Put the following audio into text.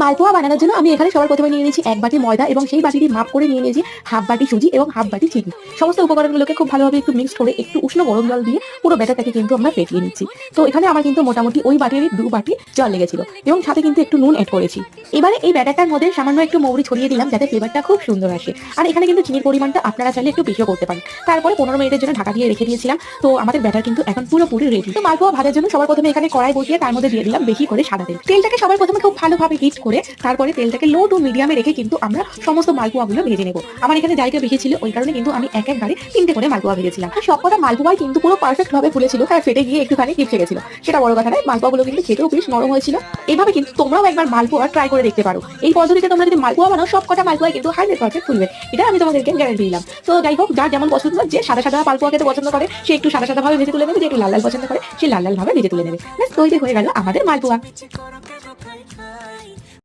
মালপোয়া বানানোর জন্য আমি এখানে সবার প্রথমে নিয়ে নিয়েছি এক বাটি ময়দা এবং সেই বাটিটি মাপ করে নিয়ে নিয়েছি হাফ বাটি সুজি এবং হাফ বাটি চিনি। সমস্ত উপকরণগুলোকে খুব ভালোভাবে একটু মিক্স করে একটু উষ্ণ গরম জল দিয়ে পুরো ব্যাটারটাকে কিন্তু আমরা ফেটিয়ে নিচ্ছি। তো এখানে আমার কিন্তু মোটামুটি ওই বাটির দু বাটি জল লেগেছিল এবং সাথে কিন্তু একটু নুন অ্যাড করেছি। এবারে এই ব্যাটারটার মধ্যে সামান্য একটু মৌরি ছড়িয়ে দিলাম যাতে ফ্লেভারটা খুব সুন্দর আসে। আর এখানে কিন্তু চিনির পরিমাণটা আপনারা চাইলে একটু বেশিও করতে পারেন। তারপরে পনেরো মিনিটের জন্য ঢাকা দিয়ে রেখে দিয়েছিলাম। তো আমাদের ব্যাটার কিন্তু এখন পুরোপুরি রেডি তো মালপোয়া ভাজার জন্য সবার প্রথমে এখানে কড়াই বসিয়ে তার মধ্যে দিয়ে দিলাম বেশি করে সাদা তেল। তেলটাকে সবার প্রথমে খুব ভালোভাবে হিট করে তারপরে তেলটাকে লো টু মিডিয়ামে রেখে কিন্তু আমরা সমস্ত মালপোয়াগুলো ভেজে নেব। আমার এখানে জায়গা বেশি ছিল ওই কারণে কিন্তু আমি এক একবারে তিনটে করে মালপোয়া ভেজেছিলাম। আর সব সবকটা মালপোয়াই কিন্তু পুরো পারফেক্ট ভাবে ফুলেছিল আর ফেটে গিয়ে একটুখানি টিপসে গেছিল সেটা বড় কথা নয়, মালপোয়াগুলো কিন্তু খেতেও বেশ নরম হয়েছিল। এইভাবে কিন্তু তোমরাও একবার মালপোয়া ট্রাই করে দেখতে পারো। এই পদ্ধতিতে তোমরা যদি মালপোয়া বানাও, সব কটা মালপোয়া কিন্তু হান্ড্রেড পারফেক্ট ফুলবে। এটা আমি তোমাদেরকে গ্যারান্টি দিলাম। তো যাই হোক, যার যেমন পছন্দ, যে সাদা সাদা মালপোয়া খেতে পছন্দ করে, সে একটু সাদা সাদা ভাবে ভেজে তুলে নেবে, যে একটু লাল লাল পছন্দ করে, সে লাল লাল ভাবে ভেজে তুলে নেবে। তৈরি হয়ে গেল আমাদের মালপোয়া।